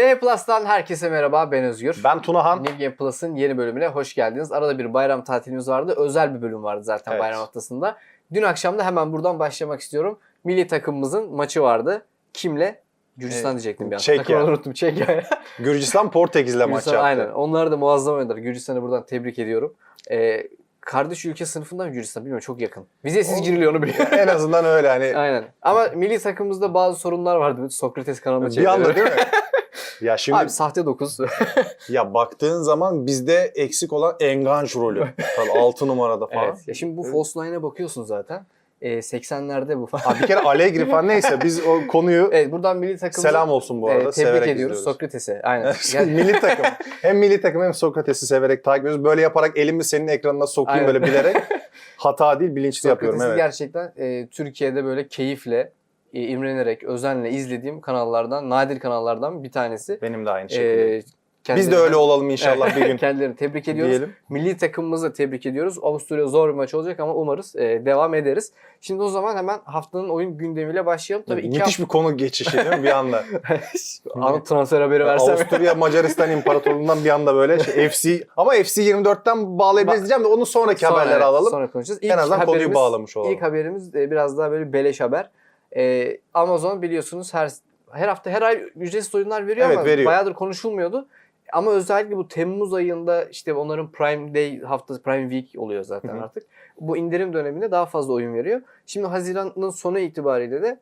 B Plus'tan herkese merhaba ben Özgür. Ben Tunahan. New Game Plus'ın yeni bölümüne hoş geldiniz. Arada bir bayram tatilimiz vardı. Özel bir bölüm vardı zaten Evet. bayram haftasında. Dün akşam da hemen buradan başlamak istiyorum. Milli takımımızın maçı vardı. Kimle? Gürcistan Ee, diyecektim bir an. Çekya. Takımı unuttum. Çekya. Gürcistan Portekiz'le maç yaptı. aynen. Onlar da muazzam oynadılar. Gürcistan'ı buradan tebrik ediyorum. Ee, kardeş ülke sınıfından Gürcistan bilmiyorum çok yakın. Vizesiz giriliyor onu biliyorum. en azından öyle hani Aynen. Ama milli takımımızda bazı sorunlar vardı. Sokrates kanalına bir çevirdi. anda değil mi? ya şimdi Abi sahte 9. ya baktığın zaman bizde eksik olan Enganj rolü. Tabii 6 numarada falan. evet. Ya şimdi bu false nine'e bakıyorsun zaten. Ee, 80'lerde bu falan. Abi bir kere Allegri falan neyse biz o konuyu Evet buradan milli takımı selam olsun bu arada. tebrik severek ediyoruz. Sokrates'e. Aynen. Yani- milli takım. Hem milli takım hem Sokrates'i severek takip ediyoruz. Böyle yaparak elimi senin ekranına sokayım Aynen. böyle bilerek. Hata değil bilinçli yapıyorum evet. gerçekten e, Türkiye'de böyle keyifle, e, imrenerek, özenle izlediğim kanallardan, nadir kanallardan bir tanesi. Benim de aynı şekilde. Ee, Biz de öyle olalım inşallah bir gün. Kendilerini tebrik ediyoruz. Diyelim. Milli takımımızı da tebrik ediyoruz. Avusturya zor bir maç olacak ama umarız e, devam ederiz. Şimdi o zaman hemen haftanın oyun gündemiyle başlayalım. Tabii Müthiş bir konu geçişi değil mi bir anda? hafta... Anı transfer haberi versem. Avusturya Macaristan İmparatorluğu'ndan bir anda böyle şey, FC ama FC 24'ten bağlayabiliriz Ba- diyeceğim de onun sonraki Sonra, haberleri evet, alalım. Sonra konuşacağız. en azından konuyu bağlamış olalım. İlk haberimiz e, biraz daha böyle beleş haber. E, Amazon biliyorsunuz her her hafta her ay ücretsiz oyunlar veriyor Evet, ama veriyor. bayağıdır konuşulmuyordu. Ama özellikle bu Temmuz ayında işte onların Prime Day haftası Prime Week oluyor zaten artık. Bu indirim döneminde daha fazla oyun veriyor. Şimdi Haziran'ın sonu itibariyle de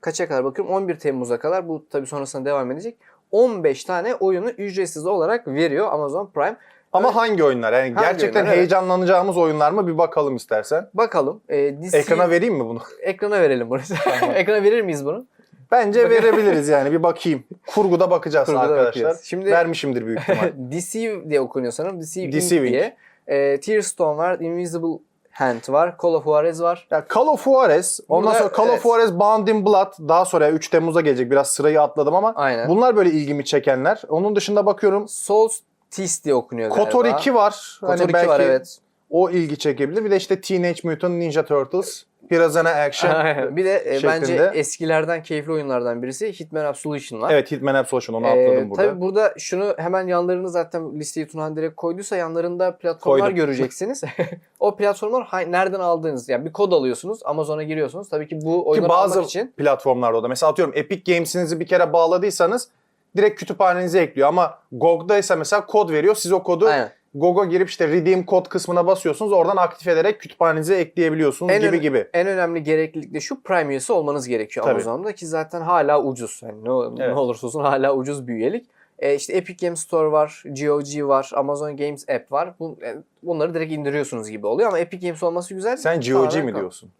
kaça kadar bakıyorum 11 Temmuz'a kadar bu tabii sonrasında devam edecek. 15 tane oyunu ücretsiz olarak veriyor Amazon Prime. Ama hangi oyunlar? Yani Hangi gerçekten oyunlar, evet. heyecanlanacağımız oyunlar mı bir bakalım istersen. Bakalım. E, DC Ekrana vereyim mi bunu? ekrana verelim bunu. ekrana verir miyiz bunu? Bence verebiliriz yani bir bakayım. Kurguda bakacağız Kurguda arkadaşlar. bakıyoruz. Şimdi Vermişimdir büyük ihtimal. DC diye okunuyor sanırım. DC, DC Inc. diye. E, Tearstone var, Invisible Hand var, Call of Juarez var. Ya Call of Juarez, ondan sonra Call evet. of Juarez Bound in Blood daha sonra 3 Temmuz'a gelecek. Biraz sırayı atladım ama Aynen. bunlar böyle ilgimi çekenler. Onun dışında bakıyorum Solstice diye okunuyor galiba. KOTOR 2 var. KOTOR hani 2 belki var evet. o ilgi çekebilir. Bir de işte Teenage Mutant Ninja Turtles, Piranha Action. Bir de e, bence şeklinde. eskilerden keyifli oyunlardan birisi Hitman Absolution var. evet Hitman Absolution onu Ee, atladım burada. Tabii burada şunu hemen yanlarını zaten listeyi Tunan direkt koyduysa yanlarında platformlar Koydum. göreceksiniz. o platformlar nereden aldığınız yani bir kod alıyorsunuz Amazon'a giriyorsunuz. Tabii ki bu Ki oyunları bazı almak için platformlarda o da. Mesela atıyorum Epic Games'inizi bir kere bağladıysanız direkt kütüphanenize ekliyor. Ama GOG'daysa mesela kod veriyor. Siz o kodu Aynen. GOG'a girip işte redeem kod kısmına basıyorsunuz. Oradan aktif ederek kütüphanenize ekleyebiliyorsunuz En gibi gibi. En önemli gereklilik de şu Prime üyesi olmanız gerekiyor Tabii. Amazon'da ki zaten hala ucuz. Yani ne, Evet. ne olursa olsun hala ucuz bir üyelik. E, işte Epic Games Store var, GOG var, Amazon Games App var. E, bunları direkt indiriyorsunuz gibi oluyor ama Epic Games olması güzel. Sen GOG mi kal- diyorsun?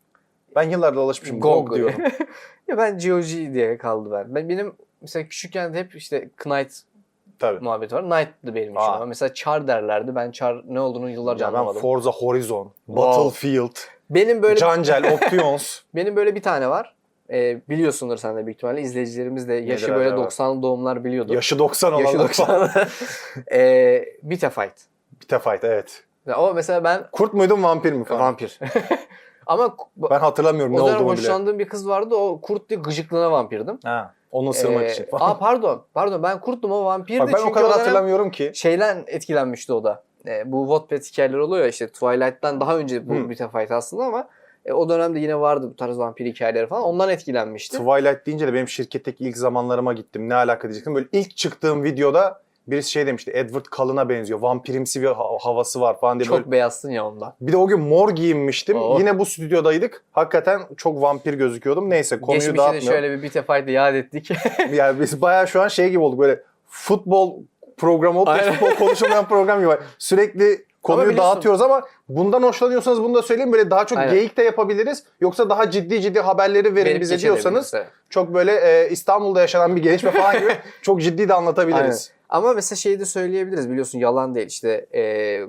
Ben yıllardır alışmışım. GOG, GOG. diyorum. ya ben GOG diye kaldı ben. ben. Benim mesela küçükken de hep işte Knight Tabii. muhabbeti var. Knight'dı benim için Aa. ama mesela Char derlerdi. Ben Char ne olduğunu yıllarca Ya ben anlamadım. Forza Horizon. Battlefield, benim böyle Cancel, Options. benim böyle bir tane var. E, biliyorsundur sen de büyük ihtimalle. İzleyicilerimiz de yaşı Nedir böyle acaba? 90'lı doğumlar biliyordur. Yaşı 90 olan Yaşı 90. e, Vita Fight. Bita Fight evet. Ya o mesela ben Kurt muydun vampir mi falan? vampir. Ama Ben hatırlamıyorum ne o dönem olduğumu bile. hoşlandığım bir kız vardı. O kurt diye gıcıklığına vampirdim. Ha, onu ısırmak Ee, için falan. Aa pardon. Pardon ben kurttum o vampirdi. Bak ben çünkü o kadar hatırlamıyorum ki. Şeyden etkilenmişti o da. E, bu Wattpad hikayeleri oluyor ya işte Twilight'tan daha önce bu Hmm. Vita Fight aslında ama e, o dönemde yine vardı bu tarz vampir hikayeleri falan. Ondan etkilenmişti. Twilight deyince de benim şirketteki ilk zamanlarıma gittim. Ne alaka diyecektim. Böyle ilk çıktığım videoda birisi şey demişti. Edward Cullen'a benziyor. Vampirimsi bir ha- havası var falan diye Çok böyle. beyazsın ya ondan. Bir de o gün mor giyinmiştim. Oo. Yine bu stüdyodaydık. Hakikaten çok vampir gözüküyordum. Neyse konuyu Geçmişte de dağıtmıyorum. şöyle bir Vita Fight'ı yad ettik. Yani biz bayağı şu an şey gibi olduk böyle futbol programı olup Aynen. futbol konuşulmayan program gibi. Sürekli konuyu biliyorsun- dağıtıyoruz ama bundan hoşlanıyorsanız bunu da söyleyeyim. Böyle daha çok Aynen. geyik de yapabiliriz. Yoksa daha ciddi ciddi haberleri verin Verip bize diyorsanız çok böyle e, İstanbul'da yaşanan bir gelişme falan gibi çok ciddi de anlatabiliriz. Ama mesela şeyi de söyleyebiliriz biliyorsun yalan değil işte e,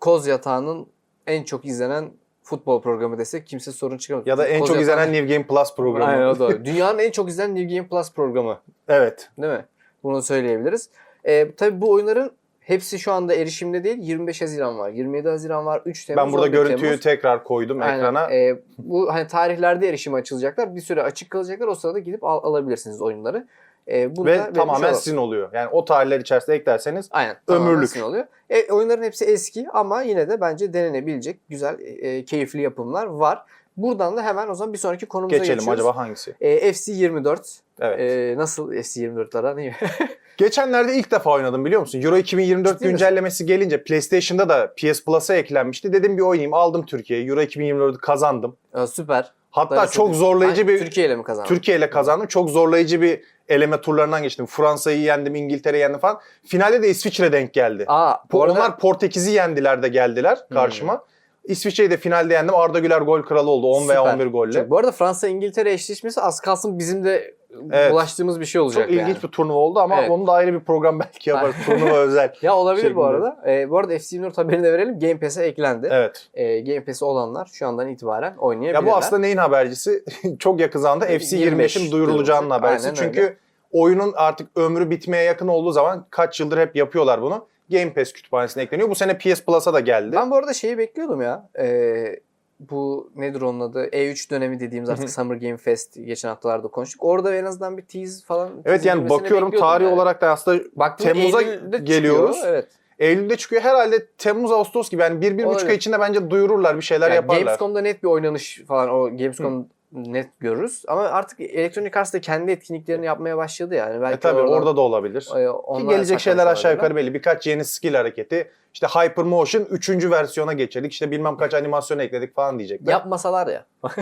Koz Yatağı'nın en çok izlenen futbol programı desek kimse sorun çıkamaz. Ya da en Koz çok Yatağı'nın- izlenen New Game Plus programı. Aynen o doğru. Dünyanın en çok izlenen New Game Plus programı Evet. değil mi? Bunu söyleyebiliriz. E, tabii bu oyunların hepsi şu anda erişimde değil. 25 Haziran var, 27 Haziran var, 3 Temmuz Ben burada 11 görüntüyü Temmuz. tekrar koydum Aynen. ekrana. E, bu hani tarihlerde erişime açılacaklar. Bir süre açık kalacaklar. O sırada gidip al- alabilirsiniz oyunları. E, bunu Ve tamamen olalım. sizin oluyor. Yani o tarihler içerisinde eklerseniz Aynen. Ömürlük. sizin oluyor. E, oyunların hepsi eski ama yine de bence denenebilecek güzel, e, keyifli yapımlar var. Buradan da hemen o zaman bir sonraki konumuza geçelim geçiyoruz. acaba hangisi? E, FC 24. Evet. E, nasıl FC 24'lara değil mi? Geçenlerde ilk defa oynadım biliyor musun? Euro 2024 Ciddi misin? güncellemesi gelince PlayStation'da da PS Plus'a eklenmişti. Dedim bir oynayayım. Aldım Türkiye'yi. Euro 2024'ü kazandım. E, süper. Hatta Darısı çok zorlayıcı Ay, bir Türkiye ile mi kazandın? Türkiye ile kazandım. Çok zorlayıcı bir eleme turlarından geçtim. Fransa'yı yendim, İngiltere'yi yendim falan. Finalde de İsviçre denk geldi. Aa, bu arada- Hmm. Onlar Portekiz'i yendiler de geldiler karşıma. İsviçre'yi de finalde yendim. Arda Güler gol kralı oldu 10 veya Süper. 11 golle. Çok- Bu arada Fransa-İngiltere eşleşmesi az kalsın bizim de Evet. bulaştığımız bir şey olacak Çok ilginç yani. bir turnuva oldu ama Evet. onu da ayrı bir program belki yaparız. turnuva özel. Ya olabilir bu şeklinde. arada. E, bu arada FC 24 haberini de verelim. Game Pass'e eklendi. Evet. E, Game Pass'i olanlar şu andan itibaren oynayabilirler. Ya bu aslında neyin habercisi? Çok yakın zamanda FC 25 25'in duyurulacağının habercisi. Aynen Çünkü öyle. oyunun artık ömrü bitmeye yakın olduğu zaman kaç yıldır hep yapıyorlar bunu. Game Pass kütüphanesine ekleniyor. Bu sene PS Plus'a da geldi. Ben bu arada şeyi bekliyordum ya. Ee, bu nedir onun adı? E3 dönemi dediğimiz Hı artık hı. Summer Game Fest geçen haftalarda konuştuk. Orada en azından bir tease falan. Evet tease yani bakıyorum tarih yani. olarak da aslında Baktım, Temmuz'a Eylül'de geliyoruz. Çıkıyor. Evet. Eylül'de çıkıyor. Herhalde Temmuz Ağustos gibi yani bir, bir buçuk ay içinde bence duyururlar bir şeyler Yani yaparlar. Gamescom'da net bir oynanış falan o Gamescom net görürüz. Ama artık Electronic Arts da kendi etkinliklerini yapmaya başladı yani. Belki E tabii oradan- orada da olabilir. e, Ki gelecek şeyler aşağı yukarı belli. Birkaç yeni skill hareketi. İşte Hypermotion 3. versiyona geçirdik. İşte bilmem kaç animasyon ekledik falan diyecekler. Yapmasalar ya.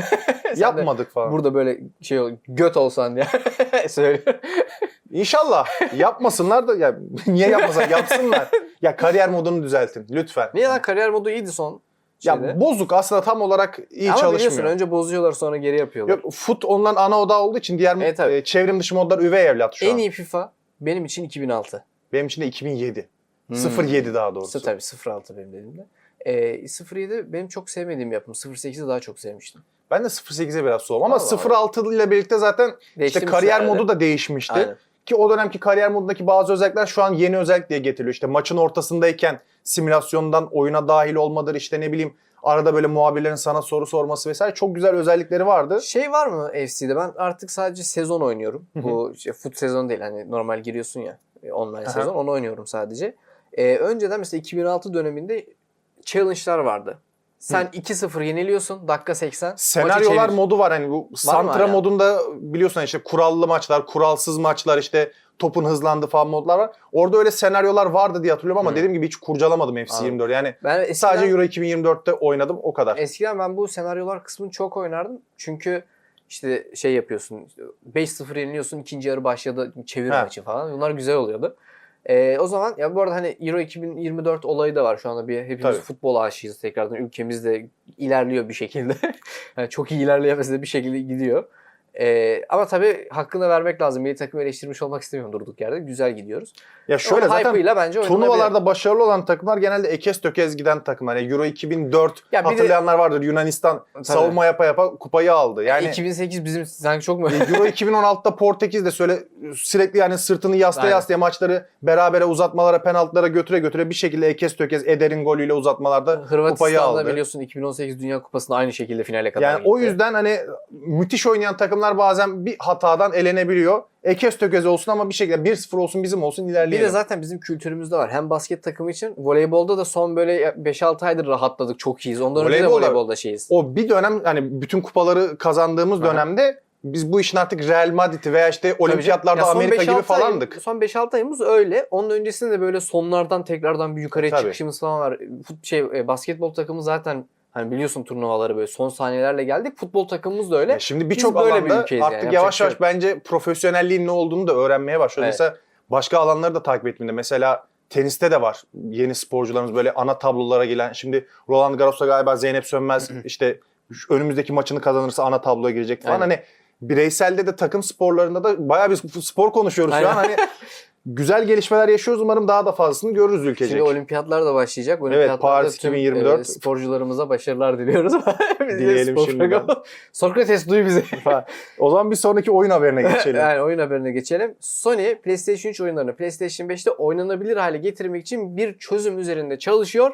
Yapmadık falan. Burada böyle şey ol- göt olsan söylüyorum. İnşallah yapmasınlar da ya niye yapmasak yapsınlar. Ya kariyer modunu düzeltin lütfen. Niye lan kariyer modu iyiydi son Ya bozuk aslında tam olarak iyi Ama biliyorsun çalışmıyor. önce bozuyorlar sonra geri yapıyorlar. Yok fut onların ana odağı olduğu için diğer Evet, tabii. e, çevrim dışı modlar üvey evlat şu en an. iyi FIFA benim için 2006. Benim için de 2007. Hmm. 07 daha doğrusu. Tabii 06 benim dediğimde. Ee, 07 benim çok sevmediğim yapım. 08'i daha çok sevmiştim. Ben de 08'e biraz soğum ama Vallahi. 06 ile birlikte zaten Değişti işte mi kariyer herhalde? modu da değişmişti. Aynen. Ki o dönemki kariyer modundaki bazı özellikler şu an yeni özellik diye getiriliyor. İşte maçın ortasındayken simülasyondan oyuna dahil olmadır işte ne bileyim arada böyle muhabirlerin sana soru sorması vesaire çok güzel özellikleri vardı. Şey var mı FC'de? Ben artık sadece sezon oynuyorum. Bu şey, foot sezon değil. Hani normal giriyorsun ya e, online sezon. Onu oynuyorum sadece. Ee, önceden mesela 2006 döneminde challenge'lar vardı. Sen 2-0 yeniliyorsun. Dakika 80. maçı Senaryolar modu var hani bu Santra hala? modunda biliyorsun işte kurallı maçlar, kuralsız maçlar işte topun hızlandı falan modlar var. Orada öyle senaryolar vardı diye hatırlıyorum ama Hı. dediğim gibi hiç kurcalamadım FC 24. Yani Ben eskiden, sadece Euro 2024'te oynadım o kadar. eskiden ben bu senaryolar kısmını çok oynardım. Çünkü işte şey yapıyorsun. işte 5-0 yeniliyorsun. ikinci yarı başladı. Çevir maçı falan. Bunlar güzel oluyordu. Ee, o zaman ya bu arada hani Euro 2024 olayı da var şu anda bir hepimiz Tabii. futbol aşığıyız tekrardan ülkemiz de ilerliyor bir şekilde. yani çok iyi ilerleyemese de bir şekilde gidiyor. Ee, ama tabii hakkını vermek lazım. Milli takım eleştirmiş olmak istemiyorum durduk yerde. Güzel gidiyoruz. Ya şöyle Onun zaten bence turnuvalarda başarılı olan takımlar genelde ekes tökez giden takımlar. Yani Euro 2004 Ya bir de- hatırlayanlar vardır. Yunanistan savunma yapa yapa kupayı aldı. Yani 2008 bizim sanki çok mu? Euro 2016'da Portekiz de söyle sürekli yani sırtını yaslaya yaslaya maçları berabere uzatmalara, penaltılara götüre götüre bir şekilde ekes tökez Eder'in golüyle uzatmalarda kupayı Hırvatistan'da aldı. biliyorsun 2018 Dünya Kupası'nda aynı şekilde finale kadar Yani gitti. o yüzden hani müthiş oynayan takımlar bazen bir hatadan elenebiliyor. Ekes tökez olsun ama bir şekilde 1-0 olsun bizim olsun Bir ilerleyelim. de zaten bizim kültürümüzde var. Hem basket takımı için voleybolda da son böyle 5-6 aydır rahatladık. Çok iyiyiz. Ondan önce de Voleybolda- şeyiz. O bir dönem hani bütün kupaları kazandığımız Aha. dönemde biz bu işin artık Real Madrid'i veya işte olimpiyatlarda Amerika 5-6 gibi ay- falandık. son 5-6 ayımız öyle. Onun öncesinde de böyle sonlardan tekrardan bir yukarıya Tabii. çıkışımız falan var. Şey, e, basketbol takımı zaten hani biliyorsun turnuvaları böyle son saniyelerle geldik. Futbol takımımız da öyle. Ya şimdi birçok bir alanda ülkeyiz artık yani, yavaş yapacak yavaş bir bence profesyonelliğin ne olduğunu da öğrenmeye başlıyoruz. Evet. Mesela başka alanları da takip ettiğimde mesela teniste de var yeni sporcularımız böyle ana tablolara gelen. Şimdi Roland Garros'ta galiba Zeynep Sönmez işte önümüzdeki maçını kazanırsa ana tabloya girecek falan. Aynen. Hani bireyselde de takım sporlarında da bayağı bir spor konuşuyoruz şu an. Aynen. Hani güzel gelişmeler yaşıyoruz. Umarım daha da fazlasını görürüz ülkecek. Şimdi olimpiyatlar da başlayacak. Olimpiyatlarda Paris tüm, 2024. e, sporcularımıza başarılar diliyoruz. Dileyelim programı- Sokrates duy bizi. O zaman bir sonraki oyun haberine geçelim. yani oyun haberine geçelim. Sony PlayStation 3 oyunlarını PlayStation 5'te oynanabilir hale getirmek için bir çözüm üzerinde çalışıyor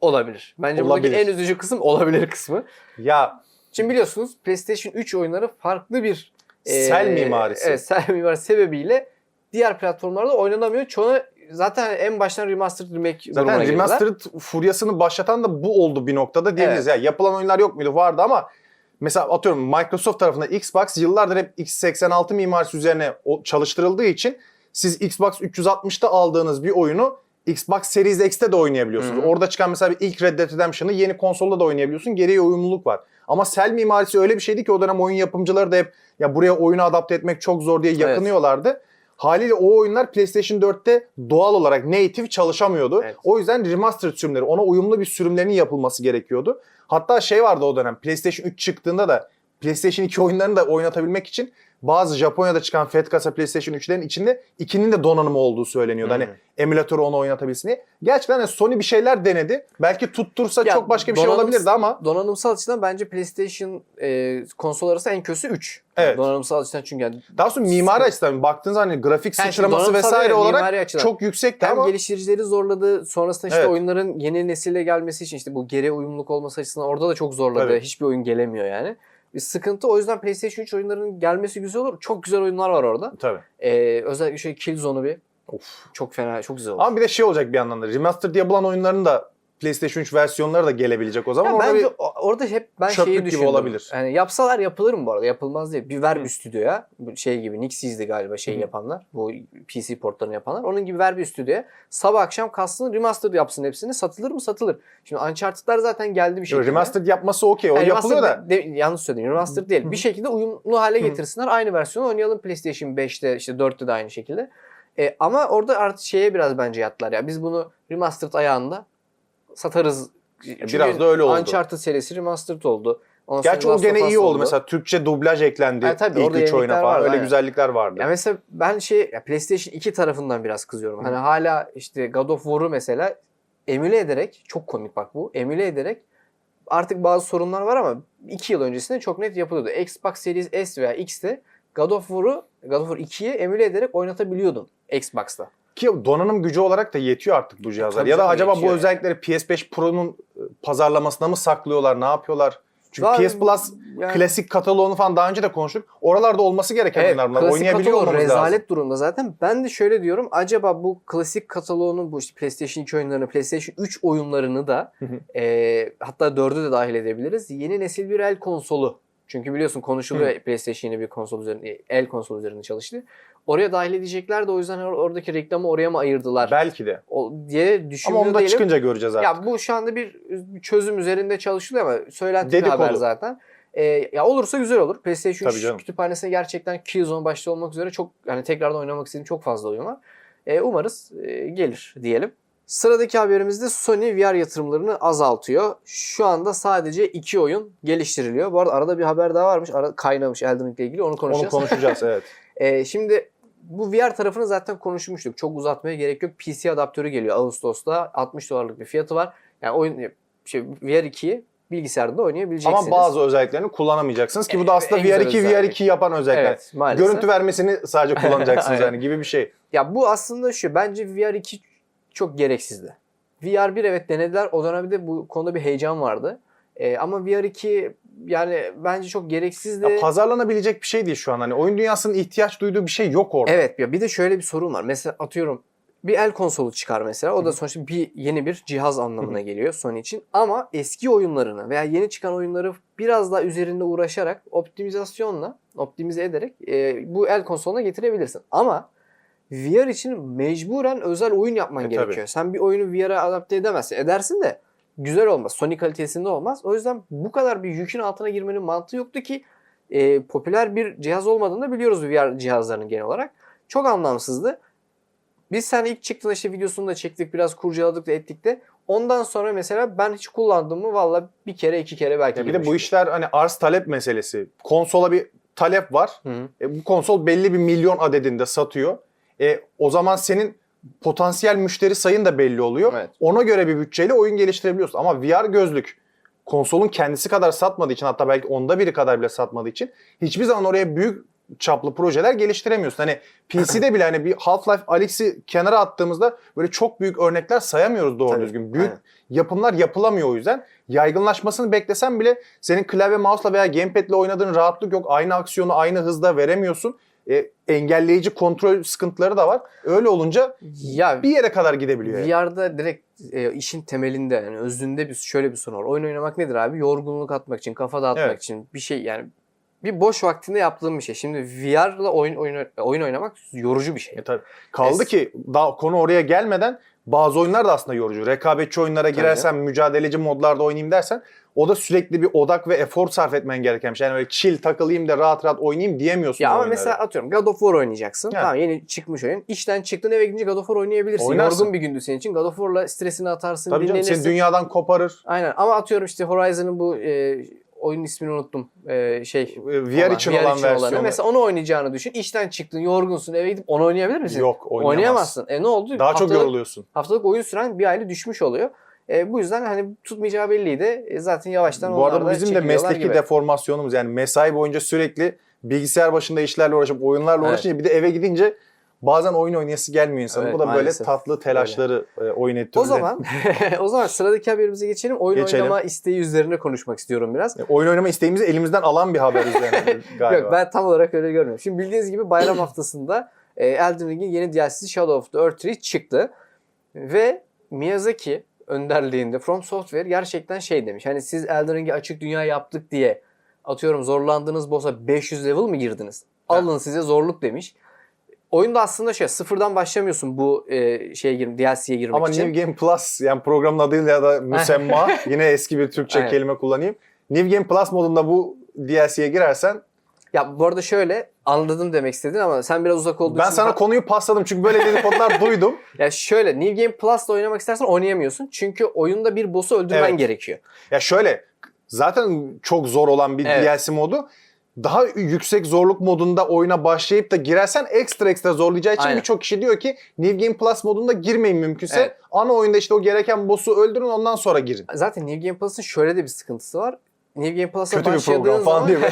olabilir. Bence buradaki Olabilir. en üzücü kısım olabilir kısmı. Ya Şimdi biliyorsunuz PlayStation 3 oyunları farklı bir Sel mimarisi. Evet, sel mimarisi sebebiyle diğer platformlarda oynanamıyor. Çoğu zaten en baştan remastered remake durumuna Zaten girdiler. remastered furyasını başlatan da bu oldu bir noktada diyebiliriz. Yani yapılan oyunlar yok muydu? Vardı ama mesela atıyorum Microsoft tarafında Xbox yıllardır hep x86 mimarisi üzerine çalıştırıldığı için siz Xbox 360'ta aldığınız bir oyunu Xbox Series X'te de oynayabiliyorsunuz. Hı hı. Orada çıkan mesela bir ilk Red Dead Redemption'ı yeni konsolda da oynayabiliyorsun. Gereği uyumluluk var. Ama Cell mimarisi öyle bir şeydi ki o dönem oyun yapımcıları da hep ya buraya oyunu adapte etmek çok zor diye yakınıyorlardı. Haliyle o oyunlar PlayStation 4'te doğal olarak native çalışamıyordu. Evet. O yüzden remastered sürümleri, ona uyumlu bir sürümlerinin yapılması gerekiyordu. Hatta şey vardı o dönem PlayStation 3 çıktığında da PlayStation 2 oyunlarını da oynatabilmek için bazı Japonya'da çıkan fat kasa PlayStation 3'lerin içinde ikinin de donanımı olduğu söyleniyordu. Hmm. Hani emülatörü onu oynatabilsin diye. Gerçekten hani Sony bir şeyler denedi. Belki tuttursa Ya, çok başka bir şey olabilirdi ama Donanımsal açıdan bence PlayStation e, konsol arasında en kötüsü 3. Evet. Donanımsal açıdan çünkü yani daha sonra mimari açıdan baktığınız hani grafik Yani sıçraması vesaire ve olarak mimari açıdan. çok yüksekti hem ama geliştiricileri zorladı. Sonrasında işte Evet. oyunların yeni nesille gelmesi için işte bu geri uyumluluk olması açısından orada da çok zorladı. Tabii. Hiçbir oyun gelemiyor yani. Bir sıkıntı. O yüzden PlayStation 3 oyunlarının gelmesi güzel olur. Çok güzel oyunlar var orada. tabii. Ee, özellikle şey Killzone'u bir Of. çok fena, çok güzel olur. Ama bir de şey olacak bir yandan da remastered yapılan oyunların da PlayStation 3 versiyonları da gelebilecek o zaman. Ya Orada bence bir- orada hep ben çöplük şeyi gibi düşündüm. olabilir. Yani yapsalar yapılır mı bu arada? Yapılmaz değil. Bir ver bir stüdyoya. Şey gibi Nixies'di galiba şey yapanlar. Bu PC portlarını yapanlar. Onun gibi ver bir stüdyoya. Sabah akşam kalsın remastered yapsın hepsini. Satılır mı? Satılır. Şimdi Uncharted'lar zaten geldi bir şekilde. remastered yapması okey. O Yani yapılıyor da. de- yanlış söyledim. Remastered değil. Bir şekilde uyumlu hale getirsinler. Aynı versiyonu oynayalım PlayStation 5'te işte 4'te de aynı şekilde. E, ama orada artık şeye biraz bence yattılar ya. Biz bunu remastered ayağında satarız. Çünkü Biraz da öyle oldu. Uncharted serisi remastered oldu. Ondan Gerçi o gene iyi oldu. Mesela Türkçe dublaj eklendi Ha, tabii, ilk 3 oyuna falan. vardı, Öyle aynen. güzellikler vardı. Ya mesela ben şey ya PlayStation 2 tarafından biraz kızıyorum. Hani hala işte God of War'u mesela emüle ederek çok komik bak bu. Emüle ederek artık bazı sorunlar var ama 2 yıl öncesinde çok net yapılıyordu. Xbox Series S veya X'te God of War'u God of War 2'yi emüle ederek oynatabiliyordun Xbox'ta. Ki donanım gücü olarak da yetiyor artık bu cihazlar. Tabii ya da acaba bu özellikleri PS5 Pro'nun e, pazarlamasına mı saklıyorlar? Ne yapıyorlar? Çünkü Daha- PS Plus yani- klasik kataloğunu falan daha önce de konuştuk. Oralarda olması gereken Evet, oyunlar bunlar. Oynayabiliyor olmamız rezalet lazım. durumda zaten. Ben de şöyle diyorum. Acaba bu klasik kataloğunun bu işte PlayStation 2 oyunlarını, PlayStation 3 oyunlarını da e, hatta 4'ü de dahil edebiliriz. Yeni nesil bir el konsolu. Çünkü biliyorsun konuşuluyor PlayStation yeni bir konsol üzerinde, el konsol üzerinde çalıştı. Oraya dahil edecekler de o yüzden or- oradaki reklamı oraya mı ayırdılar Belki de. o, diye Ama düşünmüyor onu da değilim. çıkınca göreceğiz artık. Ya bu şu anda bir çözüm üzerinde çalışılıyor ama söylenti bir Dedikodu. haber zaten. Ee, ya olursa güzel olur. PlayStation Tabii 3 canım. kütüphanesine gerçekten Killzone başta olmak üzere çok yani tekrardan oynamak istediğim çok fazla oyun var. Ee, umarız e, gelir diyelim. Sıradaki haberimizde Sony VR yatırımlarını azaltıyor. Şu anda sadece iki oyun geliştiriliyor. Bu arada arada bir haber daha varmış. Ara, kaynamış Elden Ring ile ilgili. Onu Onu konuşacağız. konuşacağız evet. Ee, şimdi bu VR tarafını zaten konuşmuştuk. Çok uzatmaya gerek yok. PC adaptörü geliyor Ağustos'ta. 60 dolarlık bir fiyatı var. Yani oyun şey, VR 2'yi bilgisayarda da oynayabileceksiniz. Ama bazı özelliklerini kullanamayacaksınız ki bu da aslında En güzel VR2 özellik. VR2 yapan özellikler. Evet maalesef. Görüntü vermesini sadece kullanacaksınız yani gibi bir şey. Ya bu aslında şu. Bence VR 2 çok gereksizdi. VR 1 evet denediler. O dönemde bu konuda bir heyecan vardı. Ee, ama VR 2 yani bence çok gereksizdi. Ya pazarlanabilecek bir şey değil şu an. Hani oyun dünyasının ihtiyaç duyduğu bir şey yok orada. Evet ya bir de şöyle bir sorun var. Mesela atıyorum bir el konsolu çıkar mesela. O da sonuçta bir yeni bir cihaz anlamına geliyor Sony için. Ama eski oyunlarını veya yeni çıkan oyunları biraz daha üzerinde uğraşarak optimizasyonla, optimize ederek e, bu el konsoluna getirebilirsin. Ama VR için mecburen özel oyun yapman E, gerekiyor. tabii. Sen bir oyunu VR'a adapte edemezsin. Edersin de güzel olmaz. Sony kalitesinde olmaz. O yüzden bu kadar bir yükün altına girmenin mantığı yoktu ki e, popüler bir cihaz olmadığını da biliyoruz VR cihazlarının genel olarak. Çok anlamsızdı. Biz sen ilk çıktığında işte videosunu da çektik biraz kurcaladık da ettik de. Ondan sonra mesela ben hiç kullandım mı valla bir kere iki kere belki Ya bir de bu işler hani arz talep meselesi. Konsola bir talep var. Hı hı. E, bu konsol belli bir milyon adedinde satıyor. E, o zaman senin potansiyel müşteri sayın da belli oluyor. Evet. Ona göre bir bütçeyle oyun geliştirebiliyorsun. Ama VR gözlük konsolun kendisi kadar satmadığı için hatta belki onda biri kadar bile satmadığı için hiçbir zaman oraya büyük çaplı projeler geliştiremiyorsun. Hani PC'de bile hani bir Half-Life Alyx'i kenara attığımızda böyle çok büyük örnekler sayamıyoruz doğru Tabii, düzgün. Büyük aynen. yapımlar yapılamıyor o yüzden. Yaygınlaşmasını beklesen bile senin klavye mouse'la veya gamepad'le oynadığın rahatlık yok. Aynı aksiyonu aynı hızda veremiyorsun. E, engelleyici kontrol sıkıntıları da var. Öyle olunca Ya bir yere kadar gidebiliyor. yani. VR'da direkt e, işin temelinde yani özünde bir şöyle bir sorun var. Oyun oynamak nedir abi? Yorgunluk atmak için, kafa dağıtmak Evet. için bir şey yani bir boş vaktinde yaptığım bir şey. Şimdi VR'la oyun oyun oyun oynamak yorucu bir şey. E tabii. Kaldı Es- ki daha konu oraya gelmeden bazı oyunlar da aslında yorucu. Rekabetçi oyunlara girersen, mücadeleci modlarda oynayayım dersen o da sürekli bir odak ve efor sarf etmen gereken bir şey. Yani böyle chill takılayım da rahat rahat oynayayım diyemiyorsun Ya ama oyunlara. mesela atıyorum God of War oynayacaksın. Evet. Tamam yeni çıkmış oyun. İşten çıktın eve gidince God of War oynayabilirsin. Oynarsın. Yorgun bir gündü senin için. God of War'la stresini atarsın, Tabii dinlenirsin. seni dünyadan koparır. Aynen ama atıyorum işte Horizon'ın bu e, oyun ismini unuttum. E, şey E, VR için olan versiyonu. Mesela onu oynayacağını düşün. İşten çıktın, yorgunsun, eve gidip onu oynayabilir misin? Yok oynayamazsın. Oynayamazsın. E ne oldu? Daha çok Haftalık- yoruluyorsun. Haftalık oyun süren bir aylık düşmüş oluyor. E, bu yüzden hani tutmayacağı belliydi. E, zaten yavaştan Bu arada bizim de mesleki gibi. deformasyonumuz. Yani mesai boyunca sürekli bilgisayar başında işlerle uğraşıp oyunlarla Evet. uğraşınca bir de eve gidince bazen oyun oynayası gelmiyor insanın. Evet, bu da böyle maalesef. tatlı telaşları e, oyun ettiriyor. O zaman o zaman sıradaki haberimize geçelim. Oyun Geçelim. oynama isteği üzerine konuşmak istiyorum biraz. E, oyun oynama isteğimizi elimizden alan bir haber üzerine galiba. Yok ben tam olarak öyle görmüyorum. Şimdi bildiğiniz gibi bayram haftasında e, Elden Ring'in yeni DLC'si Shadow of the Earth 3 çıktı. Ve Miyazaki önderliğinde From Software gerçekten şey demiş. Hani siz Elden Ring'i açık dünya yaptık diye atıyorum zorlandığınız boss'a 500 level mi girdiniz? Alın size zorluk demiş. Oyunda aslında şey sıfırdan başlamıyorsun bu e, şeye gir, DLC'ye girmek Ama için. New Game Plus yani programın adıyla ya da müsemma yine eski bir Türkçe Aynen. kelime kullanayım. New Game Plus modunda bu DLC'ye girersen Ya bu arada şöyle anladım demek istedin ama sen biraz uzak olduğun ben için sana konuyu pasladım çünkü böyle dedikodular duydum. Ya şöyle New Game Plus'la oynamak istersen oynayamıyorsun. Çünkü oyunda bir boss'u öldürmen Evet. gerekiyor. Ya şöyle zaten çok zor olan bir Evet. DLC modu daha yüksek zorluk modunda oyuna başlayıp da girersen ekstra ekstra zorlayacağı için Aynen. birçok kişi diyor ki New Game Plus modunda girmeyin mümkünse. Evet. Ana oyunda işte o gereken boss'u öldürün ondan sonra girin. Zaten New Game Plus'ın şöyle de bir sıkıntısı var. New Game Plus'a Kötü bir başladığın falan zaman değil mi?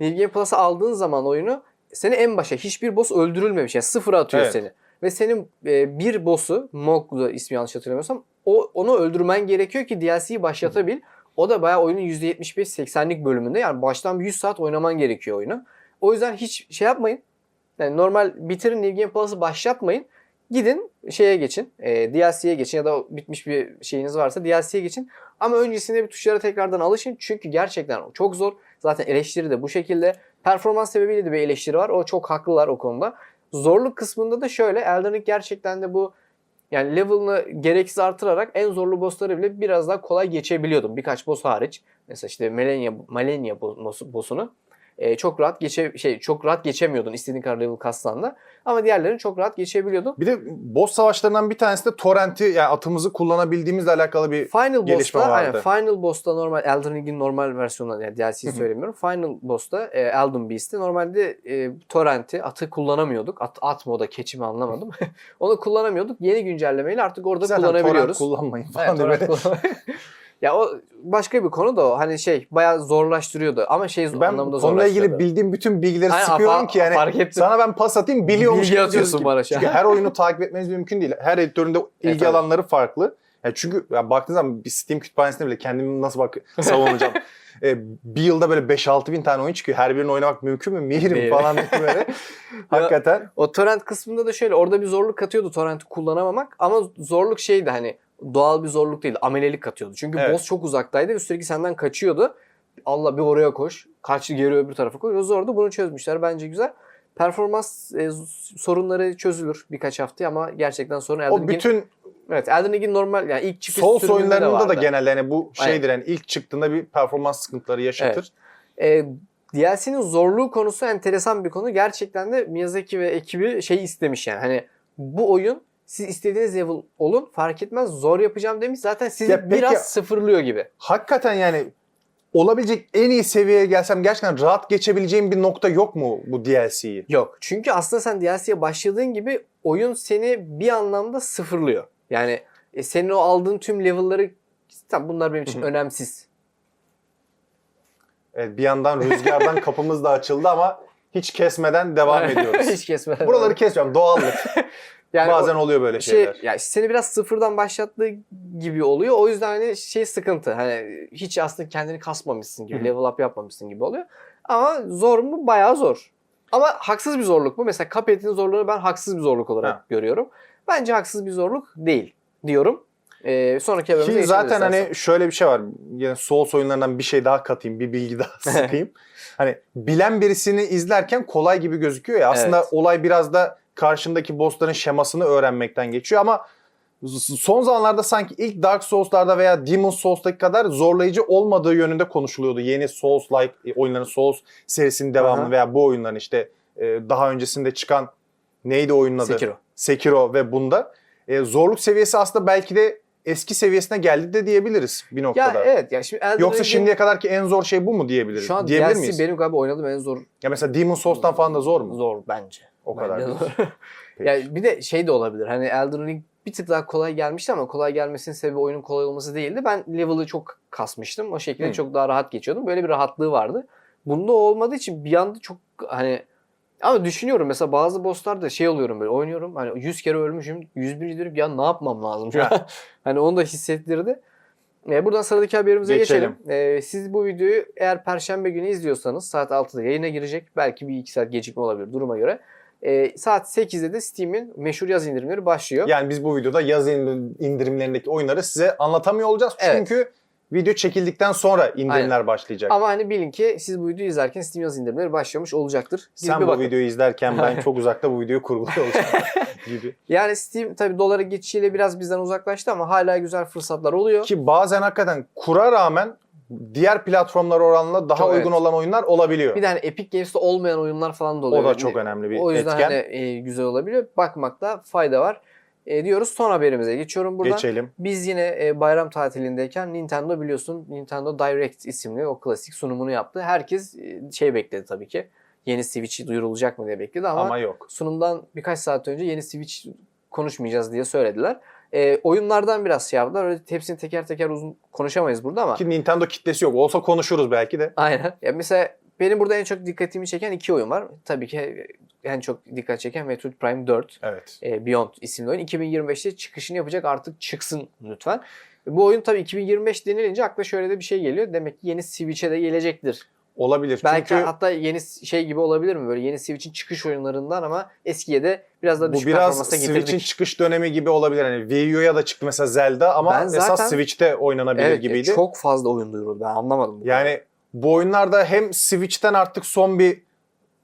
New Game Plus'a aldığın zaman oyunu seni en başa hiçbir boss öldürülmemiş. Yani sıfıra atıyor Evet. seni. Ve senin e, bir boss'u Mog'du ismi yanlış hatırlamıyorsam o, onu öldürmen gerekiyor ki DLC'yi başlatabil. O da bayağı oyunun %75-80'lik bölümünde yani baştan bir 100 saat oynaman gerekiyor oyunu. O yüzden hiç şey yapmayın. Yani normal bitirin New Game Plus'ı başlatmayın. Gidin şeye geçin. E, DLC'ye geçin ya da bitmiş bir şeyiniz varsa DLC'ye geçin. Ama öncesinde bir tuşlara tekrardan alışın. Çünkü gerçekten çok zor. Zaten eleştiri de bu şekilde. Performans sebebiyle de bir eleştiri var. O çok haklılar o konuda. Zorluk kısmında da şöyle. Elden Ring gerçekten de bu yani level'ını gereksiz artırarak en zorlu bossları bile biraz daha kolay geçebiliyordum. Birkaç boss hariç. Mesela işte Malenia, Malenia boss- boss'unu e, çok rahat geçe şey çok rahat geçemiyordun istediğin kadar level kassan da. Ama diğerlerini çok rahat geçebiliyordun. Bir de boss savaşlarından bir tanesi de torrent'i yani atımızı kullanabildiğimizle alakalı bir Final gelişme Boss'ta, vardı. aynen, Final Boss'ta normal Elden Ring'in normal versiyonu yani DLC'yi söylemiyorum. Final Boss'ta e, Elden Beast'te normalde e, torrent'i, atı kullanamıyorduk. At, at moda keçimi anlamadım. Onu kullanamıyorduk. Yeni güncellemeyle artık orada zaten kullanabiliyoruz. kullanmayın falan Evet, diye ya o başka bir konu da o. Hani şey bayağı zorlaştırıyordu. Ama şey Ben anlamında konuyla ilgili bildiğim bütün bilgileri Aynen, sıkıyorum fa- ki yani fark ettim. sana ben pas atayım biliyormuş Bilgi gibi atıyorsun bana şu an. Çünkü her oyunu takip etmeniz mümkün değil. Her editörün de ilgi evet. alanları farklı. Ya çünkü ya baktığınız zaman bir Steam kütüphanesinde bile kendimi nasıl bak savunacağım. e, bir yılda böyle 5-6 bin tane oyun çıkıyor. Her birini oynamak mümkün mü? Mihirim Değil. falan diye böyle. Hakikaten. O torrent kısmında da şöyle orada bir zorluk katıyordu torrenti kullanamamak ama zorluk şeydi hani doğal bir zorluk değildi amelelik katıyordu. Çünkü Evet. boss çok uzaktaydı ve sürekli senden kaçıyordu. Allah bir oraya koş, kaç geri öbür tarafa koş. O zordu bunu çözmüşler bence güzel. Performans e, sorunları çözülür birkaç hafta ama gerçekten sorun Elden O bütün evet Elden Ring'in normal yani ilk çıkış Souls oyunlarında da vardı. genelde hani bu Aynen. şeydir yani ilk çıktığında bir performans sıkıntıları yaşatır. E, DLC'nin zorluğu konusu enteresan bir konu. Gerçekten de Miyazaki ve ekibi şey istemiş yani. Hani bu oyun siz istediğiniz level olun fark etmez zor yapacağım demiş. Zaten sizi Ya peki- biraz sıfırlıyor gibi. Hakikaten yani olabilecek en iyi seviyeye gelsem gerçekten rahat geçebileceğim bir nokta yok mu bu DLC'yi? Yok. Çünkü aslında sen DLC'ye başladığın gibi oyun seni bir anlamda sıfırlıyor. Yani e, senin o aldığın tüm level'ları tamam bunlar benim için Hı hı. önemsiz. Evet, bir yandan rüzgardan kapımız da açıldı ama Hiç kesmeden devam ediyoruz. Hiç kesmeden. Buraları kesmiyorum. Doğallık. Yani Bazen o- oluyor böyle şey şeyler. ya seni biraz sıfırdan başlattığı gibi oluyor. O yüzden hani şey sıkıntı. Hani hiç aslında kendini kasmamışsın gibi, Hı hı. level up yapmamışsın gibi oluyor. Ama zor mu? Bayağı zor. Ama haksız bir zorluk mu? Mesela Cuphead'in zorluğunu ben haksız bir zorluk olarak Ha. görüyorum. Bence haksız bir zorluk değil diyorum. Ee, sonraki haberimize Ki zaten istersen. hani şöyle bir şey var. Yine Souls oyunlarından bir şey daha katayım, bir bilgi daha sıkayım. hani bilen birisini izlerken kolay gibi gözüküyor ya. Aslında Evet. olay biraz da karşındaki bossların şemasını öğrenmekten geçiyor ama son zamanlarda sanki ilk Dark Souls'larda veya Demon Souls'taki kadar zorlayıcı olmadığı yönünde konuşuluyordu. Yeni Souls-like oyunların Souls serisinin devamı Aha. veya bu oyunların işte e, daha öncesinde çıkan neydi oyunun adı? Sekiro. Sekiro ve bunda. E, zorluk seviyesi aslında belki de eski seviyesine geldi de diyebiliriz bir Ya noktada. evet ya şimdi Elden Yoksa Ring'in şimdiye kadarki en zor şey bu mu diyebiliriz? şu an Diyebilir DLC miyiz? benim galiba oynadığım en zor Ya mesela Demon Souls'tan falan da zor mu? zor bence. O kadar Bence diyorsun. zor. Peki. ya bir de şey de olabilir. Hani Elden Ring bir tık daha kolay gelmişti ama kolay gelmesinin sebebi oyunun kolay olması değildi. Ben level'ı çok kasmıştım. O şekilde Hı. çok daha rahat geçiyordum. Böyle bir rahatlığı vardı. Bunda o olmadığı için bir anda çok hani ama düşünüyorum mesela bazı bosslarda şey oluyorum böyle oynuyorum hani 100 kere ölmüşüm 101 diyorum ya ne yapmam lazım şu an. hani onu da hissettirdi. E, buradan sıradaki haberimize geçelim. Geçelim. E, siz bu videoyu eğer perşembe günü izliyorsanız saat 6'da yayına girecek. Belki bir iki saat gecikme olabilir duruma göre. E, saat 8'de de Steam'in meşhur yaz indirimleri başlıyor. Yani biz bu videoda yaz in- indirimlerindeki oyunları size anlatamıyor olacağız. Evet. Çünkü video çekildikten sonra indirimler başlayacak. Ama hani bilin ki siz bu videoyu izlerken Steam yaz indirimleri başlamış olacaktır. Gidip Sen bu bakın. videoyu izlerken ben çok uzakta bu videoyu kurguluyor olacağım gibi. Yani Steam tabii dolara geçişiyle biraz bizden uzaklaştı ama hala güzel fırsatlar oluyor. Ki bazen hakikaten kura rağmen diğer platformlar oranla daha Çok uygun evet. olan oyunlar olabiliyor. Bir de hani Epic Games'te olmayan oyunlar falan da oluyor. o da Yani çok önemli bir O yüzden etken. hani e, güzel olabiliyor. Bakmakta fayda var. E, diyoruz son haberimize geçiyorum buradan. Geçelim. Biz yine e, bayram tatilindeyken Nintendo biliyorsun Nintendo Direct isimli o klasik sunumunu yaptı. Herkes e, şey bekledi tabii ki. Yeni Switch duyurulacak mı diye bekledi ama, Ama yok. sunumdan birkaç saat önce yeni Switch konuşmayacağız diye söylediler. E, oyunlardan biraz şey yaptılar. Öyle hepsini teker teker uzun konuşamayız burada ama. Ki Nintendo kitlesi yok. Olsa konuşuruz belki de. Aynen. Ya mesela benim burada en çok dikkatimi çeken iki oyun var. Tabii ki en çok dikkat çeken Metroid Prime 4. Evet. e, Beyond isimli oyun. 2025'te çıkışını yapacak artık çıksın lütfen. Bu oyun tabii 2025 denilince akla şöyle de bir şey geliyor. Demek ki yeni Switch'e de gelecektir. Olabilir. Belki Çünkü hatta yeni şey gibi olabilir mi? Böyle yeni Switch'in çıkış oyunlarından ama eskiye de biraz daha bu düşük biraz performansa Switch'in getirdik. çıkış dönemi gibi olabilir. Hani Wii U'ya da çıktı mesela Zelda ama Ben zaten- esas Switch'te oynanabilir Evet, gibiydi. çok fazla oyun duyuruldu. Ben anlamadım. bu Yani bu oyunlarda hem Switch'ten artık son bir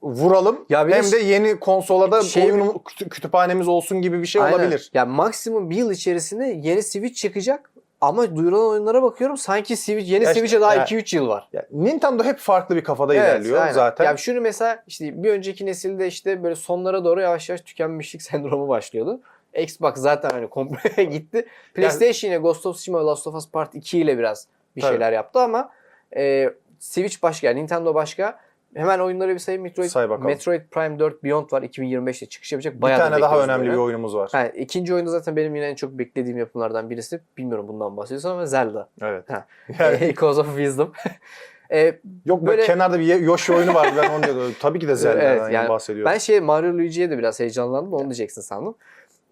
vuralım Ya bir de hem de yeni konsola da şey- oyun kütü- kütüphanemiz olsun gibi bir şey Aynen. olabilir. Ya maksimum bir yıl içerisinde yeni Switch çıkacak. Ama duyurulan oyunlara bakıyorum sanki Switch yeni Ya işte- Switch'e daha ya- 2-3 yıl var. Ya Nintendo hep farklı bir kafada Evet, ilerliyor aynen. zaten. Ya şunu mesela işte bir önceki nesilde işte böyle sonlara doğru yavaş yavaş tükenmişlik sendromu başlıyordu. Xbox zaten hani komple gitti. PlayStation yine Ghost of Tsushima Last of Us Part 2 ile biraz bir Tabii. şeyler yaptı ama e, Switch başka, yani Nintendo başka. Hemen oyunları bir sayayım. Metroid, Say bakalım. Metroid Prime 4 Beyond var. 2025'te çıkış yapacak. bir Bayağı da tane daha bekliyoruz önemli böyle. bir oyunumuz var. Ha, ikinci oyunda zaten benim yine en çok beklediğim yapımlardan birisi. Bilmiyorum bundan bahsediyorsan ama Zelda. Evet. Ha. Yani, Echoes of Wisdom. e, yok böyle- kenarda bir Yoshi oyunu vardı ben onu diyordum. Tabii ki de Zelda'dan Evet, yani bahsediyorum. Ben şey Mario Luigi'ye de biraz heyecanlandım. Onu diyeceksin sandım.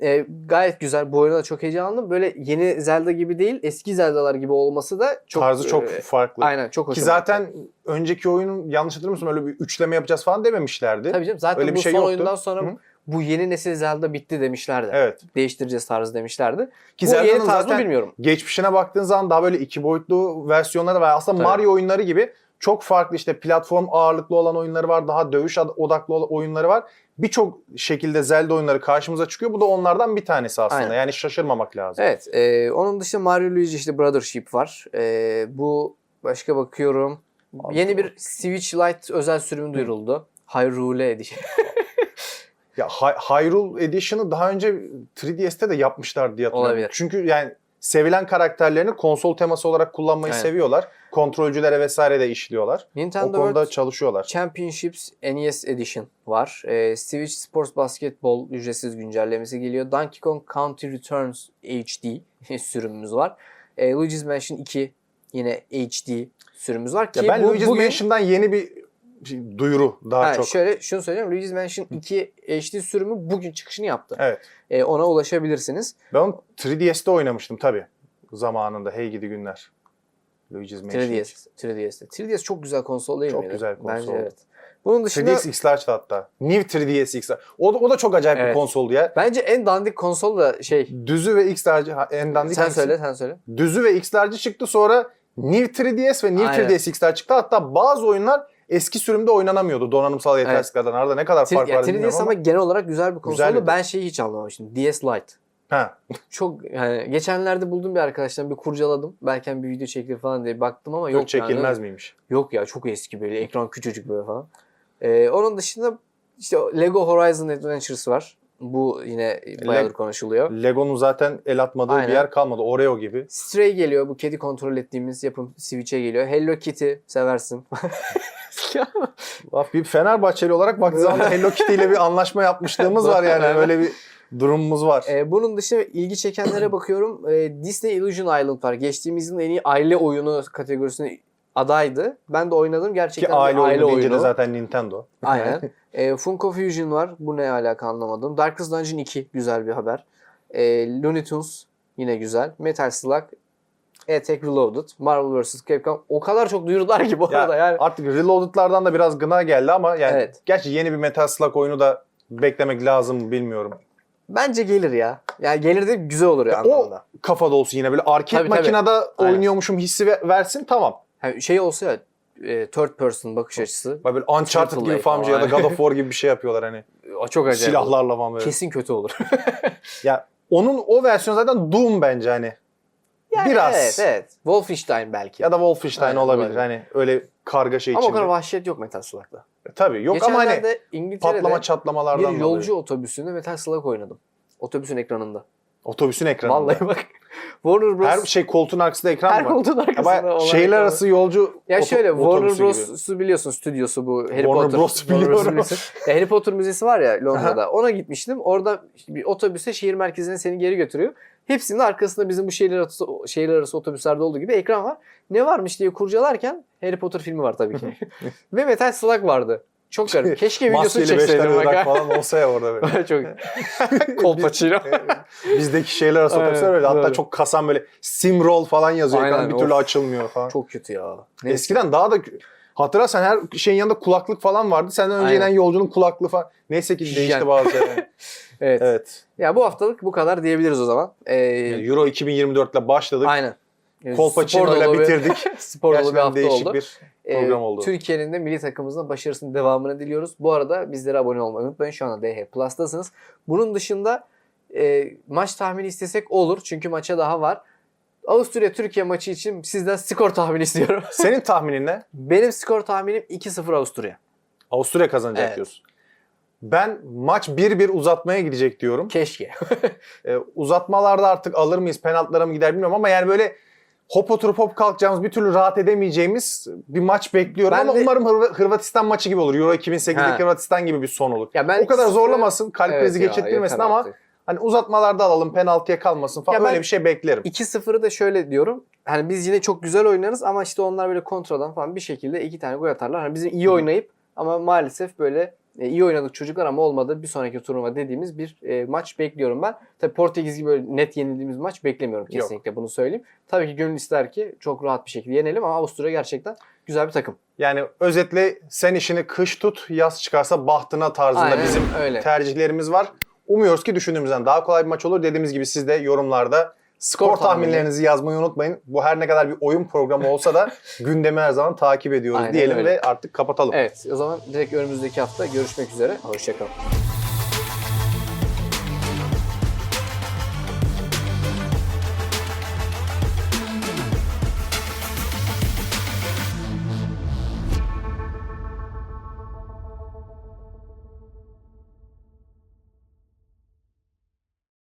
Ee, gayet güzel. Bu oyuna da çok heyecanlandım. Böyle yeni Zelda gibi değil, eski Zelda'lar gibi olması da çok... Tarzı çok e, farklı. Aynen çok Ki hoşuma zaten gitti. önceki oyunun yanlış hatırlamıyorsam öyle bir üçleme yapacağız falan dememişlerdi. Tabii canım zaten öyle bir bu şey son yoktu. oyundan sonra Hı. bu yeni nesil Zelda bitti demişlerdi. Evet. Değiştireceğiz tarzı demişlerdi. Ki bu yeni Zelda'nın tarz mı zaten bilmiyorum. geçmişine baktığın zaman daha böyle iki boyutlu versiyonları var. Aslında Tabii. Mario oyunları gibi çok farklı işte platform ağırlıklı olan oyunları var. Daha dövüş odaklı oyunları var. Birçok şekilde Zelda oyunları karşımıza çıkıyor. Bu da onlardan bir tanesi aslında. Aynen. Yani şaşırmamak lazım. Evet. e, onun dışında Mario Luigi işte Brothership var. E, bu başka bakıyorum. Abi yeni bir Switch Lite özel sürümü duyuruldu. Hyrule Edition. Ya Hy- Hyrule Edition'ı daha önce 3DS'te de yapmışlar diye hatırlıyorum. Olabilir. Çünkü yani sevilen karakterlerini konsol teması olarak kullanmayı Aynen. seviyorlar. Kontrolcülere vesaire de işliyorlar. Nintendo o konuda World çalışıyorlar. Championships NES Edition var. Ee, Switch Sports Basketball ücretsiz güncellemesi geliyor. Donkey Kong Country Returns HD sürümümüz var. Ee, Luigi's Mansion 2 yine HD sürümümüz var ki Ya ben bu, Luigi's bugün, Mansion'dan yeni bir şey, duyuru daha Ha, çok. Şöyle şunu söyleyeyim. Luigi's Mansion 2 HD sürümü bugün çıkışını yaptı. Evet. E, ona ulaşabilirsiniz. Ben onu 3DS'te oynamıştım tabii. Zamanında hey gidi günler. Luigi's Mansion. 3DS. 3DS'te. 3DS çok güzel konsol değil Çok miydi? güzel konsol. Bence evet. Bunun dışında 3DS X-Large'da hatta. New 3DS X-Large. O da, o da çok acayip bir Evet. konsoldu ya. bence en dandik konsol da şey. Düzü ve ha, en dandik sen hangisi? söyle sen söyle. Düzü ve X-Large çıktı sonra New 3DS ve New Aynen. 3DS X-Large çıktı. Hatta bazı oyunlar eski sürümde oynanamıyordu donanımsal yetersizliklerden. Arada ne kadar fark var bilmiyorum 3DS ama. ama genel olarak güzel bir konsoldu. Güzeldi. Ben şeyi hiç anlamamıştım. DS Lite. Ha. Çok yani geçenlerde buldum bir arkadaştan bir kurcaladım. Belki hani bir video çekilir falan diye baktım ama yok Yok çekilmez yani. miymiş? Yok ya çok eski böyle ekran küçücük böyle falan. Ee, onun dışında işte Lego Horizon Adventures var. Bu yine bayağıdır konuşuluyor. Lego'nun zaten el atmadığı Aynen. bir yer kalmadı. Oreo gibi. Stray geliyor. Bu kedi kontrol ettiğimiz yapım Switch'e geliyor. Hello Kitty seversin. Bir Fenerbahçeli olarak baktığı zaman Hello Kitty ile bir anlaşma yapmışlığımız var yani. Öyle bir durumumuz var. Ee, bunun dışında ilgi çekenlere bakıyorum. Ee, Disney Illusion Island var. Geçtiğimiz yılın en iyi aile oyunu kategorisine adaydı. Ben de oynadım. Gerçekten Ki aile, aile oyunu deyince de zaten Nintendo. Aynen. Ee, Funko Fusion var. Bu ne alaka anlamadım. Darkest Dungeon 2 güzel bir haber. Ee, Looney Tunes yine güzel. Metal Slug, E-Tech Reloaded, Marvel vs. Capcom. O kadar çok duyurdular ki bu Ya, arada yani. Artık Reloaded'lardan da biraz gına geldi ama yani Evet. gerçi yeni bir Metal Slug oyunu da beklemek lazım bilmiyorum. Bence gelir ya. Yani gelir de güzel olur ya Ya o- anlamında. Kafa dolusu yine böyle arcade Tabii, tabii. makinede Aynen. oynuyormuşum hissi ve- versin tamam. Yani şey olsa ya e, third person bakış açısı. Böyle Uncharted gibi falan şey ya da. God of War gibi bir şey yapıyorlar hani. O çok acayip. Silahlarla falan böyle. Kesin kötü olur. Ya onun o versiyonu zaten Doom bence hani. Yani Biraz. Evet evet. Wolfenstein belki. Ya da Wolfenstein Aynen, olabilir. olabilir. Hani öyle karga şey ama o içinde. kadar vahşet yok Metal Slug'da. Tabii yok ama hani Geçenlerde İngiltere'de patlama çatlamalardan bir dolayı. yolcu otobüsünde Metal Slug oynadım. Otobüsün ekranında. Otobüsün ekranında. Vallahi bak. Warner Bros. Her şey koltuğun arkasında ekran her mı var? koltuğun Ya arkasında bayağı olan şehirler ekran arası yolcu Ya oto- şöyle Warner otobüsü gibi. Bros'u biliyorsun stüdyosu bu Harry Warner Potter. Bros biliyorum. Müzesi. Ya Harry Potter müzesi var ya Londra'da. Ona gitmiştim. Orada işte bir otobüse şehir merkezine seni geri götürüyor. Hepsinin arkasında bizim bu şehirler arası, şehirler arası otobüslerde olduğu gibi ekran var. Ne varmış diye kurcalarken Harry Potter filmi var tabii ki. Ve Metal Slug vardı. Çok garip. Keşke videosunu Maskeli çekseydim. Bak. falan olsa ya orada böyle. Çok. Kolpaçino. Bizdeki şeyler arası otobüsler öyle. Hatta çok kasan böyle simroll falan yazıyor. Aynen, ekran bir türlü açılmıyor falan. Çok kötü ya. Neyse. Eskiden daha da hatırlarsan her şeyin yanında kulaklık falan vardı. Senden önce Aynen. inen yolcunun kulaklığı falan. Neyse ki değişti Hijyen. bazı şeyler. Evet. evet. Ya bu haftalık bu kadar diyebiliriz o zaman. Ee, Euro 2024 ile başladık. aynen. Kolpaçino spor ile dolu bir- bitirdik. Spor dolu bir Gerçekten hafta değişik oldu. bir Ee, program oldu. Türkiye'nin de milli takımımızın başarısının devamını diliyoruz. Bu arada bizlere abone olmayı unutmayın. Şu anda DH Plus'tasınız. Bunun dışında e, maç tahmini istesek olur. Çünkü maça daha var. Avusturya Türkiye maçı için sizden skor tahmini istiyorum. Senin tahminin ne? Benim skor tahminim 2-0 Avusturya. Avusturya kazanacak Evet. diyorsun. Ben maç 1-1 uzatmaya gidecek diyorum. Keşke. Ee, uzatmalarda artık alır mıyız, penaltılara mı gider bilmiyorum ama yani böyle hop oturup hop kalkacağımız bir türlü rahat edemeyeceğimiz bir maç bekliyorum Ben ama de- umarım Hırva- Hırvatistan maçı gibi olur. Euro 2008'deki Ha. Hırvatistan gibi bir son olur. ya ben o kadar 2-0 zorlamasın, kalp Evet krizi ya, geçirtmesin yeter ama artık. Hani uzatmalarda alalım, penaltıya kalmasın falan Ya ben- öyle bir şey beklerim. 2-0'ı da şöyle diyorum. Hani biz yine çok güzel oynarız ama işte onlar böyle kontradan falan bir şekilde iki tane gol atarlar. Hani bizim iyi oynayıp ama maalesef böyle e, iyi oynadık çocuklar ama olmadı bir sonraki turnuva dediğimiz bir e, maç bekliyorum ben. Tabii Portekiz gibi böyle net yenildiğimiz maç beklemiyorum Yok. kesinlikle bunu söyleyeyim. Tabii ki gönül ister ki çok rahat bir şekilde yenelim ama Avusturya gerçekten güzel bir takım. Yani özetle sen işini kış tut, yaz çıkarsa bahtına tarzında Aynen bizim öyle. tercihlerimiz var. Umuyoruz ki düşündüğümüzden daha kolay bir maç olur. Dediğimiz gibi siz de yorumlarda skor, tahminlerinizi yazmayı unutmayın. Bu her ne kadar bir oyun programı olsa da gündemi her zaman takip ediyoruz Aynen diyelim öyle. ve artık kapatalım. Evet o zaman direkt önümüzdeki hafta görüşmek üzere. Hoşçakalın.